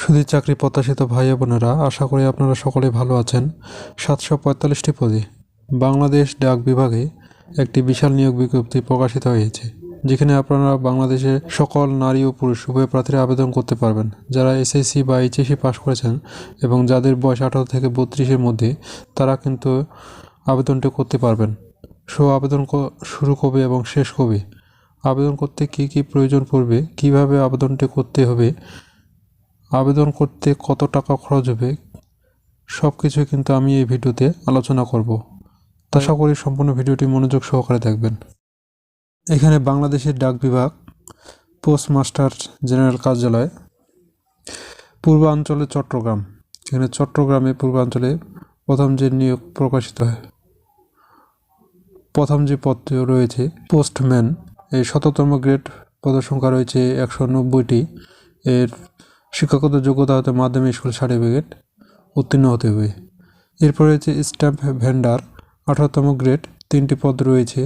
সুধীর চাকরি প্রত্যাশিত ভাই বোনেরা, আশা করি আপনারা সকলে ভালো আছেন। সাতশো পঁয়তাল্লিশটি পদে বাংলাদেশ ডাক বিভাগে একটি বিশাল নিয়োগ বিজ্ঞপ্তি প্রকাশিত হয়েছে, যেখানে আপনারা বাংলাদেশের সকল নারী ও পুরুষ উভয় প্রার্থীরা আবেদন করতে পারবেন, যারা এসএসসি বা এইচএসসি পাস করেছেন এবং যাদের বয়স আঠারো থেকে বত্রিশের মধ্যে, তারা কিন্তু আবেদনটি করতে পারবেন। সো আবেদন শুরু কবে এবং শেষ কবে? আবেদন করতে কী কী প্রয়োজন পড়বে? কীভাবে আবেদনটি করতে হবে? আবেদন করতে কত টাকা খরচ হবে সব কিছুই কিন্তু আমি এই ভিডিওতে আলোচনা করব। আশা করি সম্পূর্ণ ভিডিওটি মনোযোগ সহকারে দেখবেন। এখানে বাংলাদেশের ডাক বিভাগ, পোস্টমাস্টার জেনারেল কার্যালয়, পূর্বাঞ্চলে চট্টগ্রাম। এখানে চট্টগ্রামে পূর্বাঞ্চলে প্রথম যে নিয়োগ প্রকাশিত হয়, প্রথম যে পদটি রয়েছে, পোস্টম্যান। এই শততম গ্রেড পদসংখ্যা রয়েছে একশো নব্বইটি। এর শিক্ষাগত যোগ্যতা হতে মাধ্যমিক স্কুল সার্টিফিকেট উত্তীর্ণ হতে হবে। এরপর রয়েছে স্ট্যাম্প ভেন্ডার, আঠারোতম গ্রেড, তিনটি পদ রয়েছে।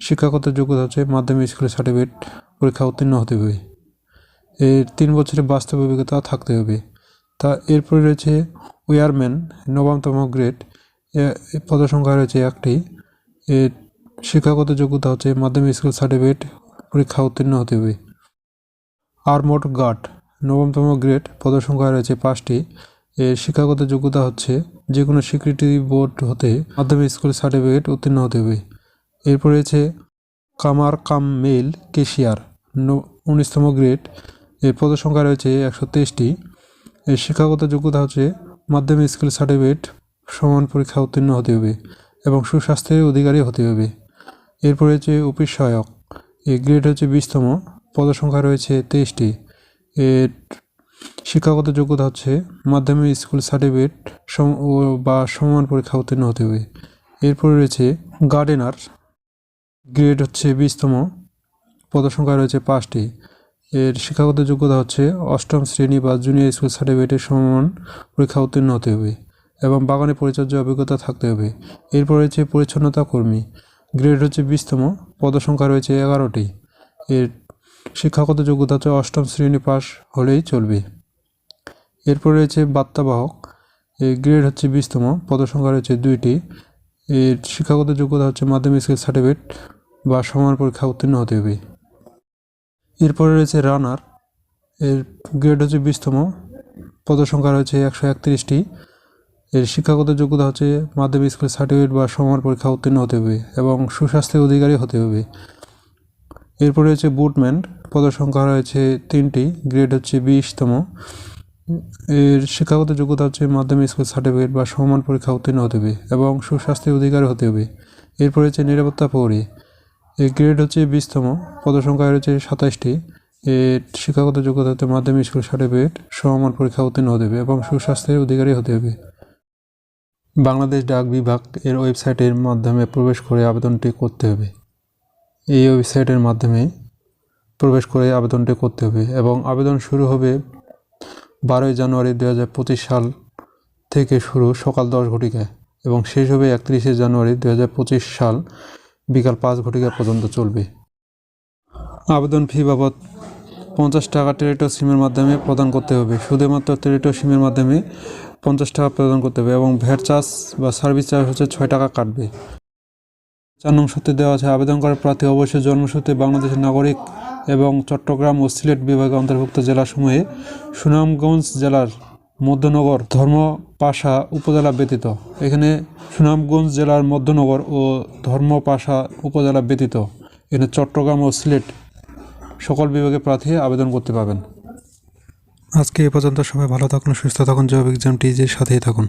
শিক্ষাগত যোগ্যতা হচ্ছে মাধ্যমিক স্কুল সার্টিফিকেট পরীক্ষা উত্তীর্ণ হতে হবে। এর তিন বছরের বাস্তব অভিজ্ঞতা থাকতে হবে। তা এরপরে রয়েছে ওয়ারম্যান নবমতম গ্রেড পদসংখ্যা রয়েছে একটি। এর শিক্ষাগত যোগ্যতা হচ্ছে মাধ্যমিক স্কুল সার্টিফিকেট পরীক্ষা উত্তীর্ণ হতে হবে। আর্মড গার্ড নবমতম গ্রেড পদসংখ্যা রয়েছে পাঁচটি। এর শিক্ষাগত যোগ্যতা হচ্ছে যে কোনো স্বীকৃতি বোর্ড হতে মাধ্যমিক স্কুল সার্টিফিকেট উত্তীর্ণ হতে হবে। এরপর রয়েছে কামার কাম মেল কেশিয়ার উনিশতম গ্রেড। এর পদসংখ্যা রয়েছে একশো তেইশটি। এর শিক্ষাগত যোগ্যতা হচ্ছে মাধ্যমিক স্কুল সার্টিফিকেট সমান পরীক্ষা উত্তীর্ণ হতে হবে এবং সুস্বাস্থ্যের অধিকারী হতে হবে। এরপর রয়েছে অফিস সহায়ক এই গ্রেড হচ্ছে বিশতম। পদসংখ্যা রয়েছে তেইশটি। এর শিক্ষাগত যোগ্যতা হচ্ছে মাধ্যমিক স্কুল সার্টিফিকেট সম বা সমান পরীক্ষা উত্তীর্ণ হতে হবে। এরপরে রয়েছে গার্ডেনার, গ্রেড হচ্ছে বিশতম, পদসংখ্যা রয়েছে পাঁচটি। এর শিক্ষাগত যোগ্যতা হচ্ছে অষ্টম শ্রেণি বা জুনিয়র স্কুল সার্টিফিকেটের সমান পরীক্ষা উত্তীর্ণ হতে হবে এবং বাগানে পরিচর্যা অভিজ্ঞতা থাকতে হবে। এরপর রয়েছে পরিচ্ছন্নতা কর্মী, গ্রেড হচ্ছে বিশতম, পদসংখ্যা রয়েছে এগারোটি। এর শিক্ষাগত যোগ্যতা হচ্ছে অষ্টম শ্রেণি পাস হলেই চলবে। এরপর রয়েছে বার্তাবাহক। এর গ্রেড হচ্ছে বিশতম, পদসংখ্যা রয়েছে দুইটি। এর শিক্ষাগত যোগ্যতা হচ্ছে মাধ্যমিক স্কুল সার্টিফিকেট বা সমান পরীক্ষা উত্তীর্ণ হতে হবে। এরপরে রয়েছে রানার। এর গ্রেড হচ্ছে বিশতম, পদসংখ্যা রয়েছে একশো একত্রিশটি। এর শিক্ষাগত যোগ্যতা হচ্ছে মাধ্যমিক স্কুল সার্টিফিকেট বা সমান পরীক্ষা উত্তীর্ণ হতে হবে এবং সুস্বাস্থ্যের অধিকারী হতে হবে। এরপরে রয়েছে বুটম্যান পদসংখ্যা রয়েছে তিনটি গ্রেড হচ্ছে বিশতম। এর শিক্ষাগত যোগ্যতা হচ্ছে মাধ্যমিক স্কুল সার্টিফিকেট বা সমান পরীক্ষা উত্তীর্ণ হতে হবে এবং সুস্বাস্থ্যের অধিকারী হতে হবে। এরপর রয়েছে নিরাপত্তা প্রহরী এর গ্রেড হচ্ছে বিশতম, পদসংখ্যা রয়েছে সাতাশটি এর শিক্ষাগত যোগ্যতা হতে মাধ্যমিক স্কুল সার্টিফিকেট সমান পরীক্ষা উত্তীর্ণ হতে হবে এবং সুস্বাস্থ্যের অধিকারী হতে হবে। বাংলাদেশ ডাক বিভাগ এর ওয়েবসাইটের মাধ্যমে প্রবেশ করে আবেদনটি করতে হবে। এই ওয়েবসাইটের মাধ্যমে প্রবেশ করে আবেদনটি করতে হবে এবং আবেদন শুরু হবে বারোই জানুয়ারি দু হাজার পঁচিশ সাল থেকে শুরু সকাল দশ ঘটিকায় এবং শেষ হবে একত্রিশে জানুয়ারি দু হাজার পঁচিশ সাল বিকাল পাঁচ ঘটিকা পর্যন্ত চলবে। আবেদন ফি বাবদ পঞ্চাশ টাকা টেলিটক সিমের মাধ্যমে প্রদান করতে হবে। শুধুমাত্র টেলিটক সিমের মাধ্যমে পঞ্চাশ টাকা প্রদান করতে হবে এবং ভ্যাট চার্জ বা সার্ভিস চার্জ হচ্ছে ছয় টাকা কাটবে। চার নং সূত্রে দেওয়া আছে, আবেদন করার প্রার্থী অবশ্যই জন্মসূত্রে বাংলাদেশের নাগরিক এবং চট্টগ্রাম ও সিলেট বিভাগে অন্তর্ভুক্ত জেলাসমূহে সুনামগঞ্জ জেলার মধ্যনগর ধর্মপাশা উপজেলা ব্যতীত। এখানে সুনামগঞ্জ জেলার মধ্যনগর ও ধর্মপাশা উপজেলা ব্যতীত। এখানে চট্টগ্রাম ও সিলেট সকল বিভাগে প্রার্থী আবেদন করতে পারবেন। আজকে এ পর্যন্ত সবাই ভালো থাকুন, সুস্থ থাকুন জব এক্সাম টিজের সাথেই থাকুন।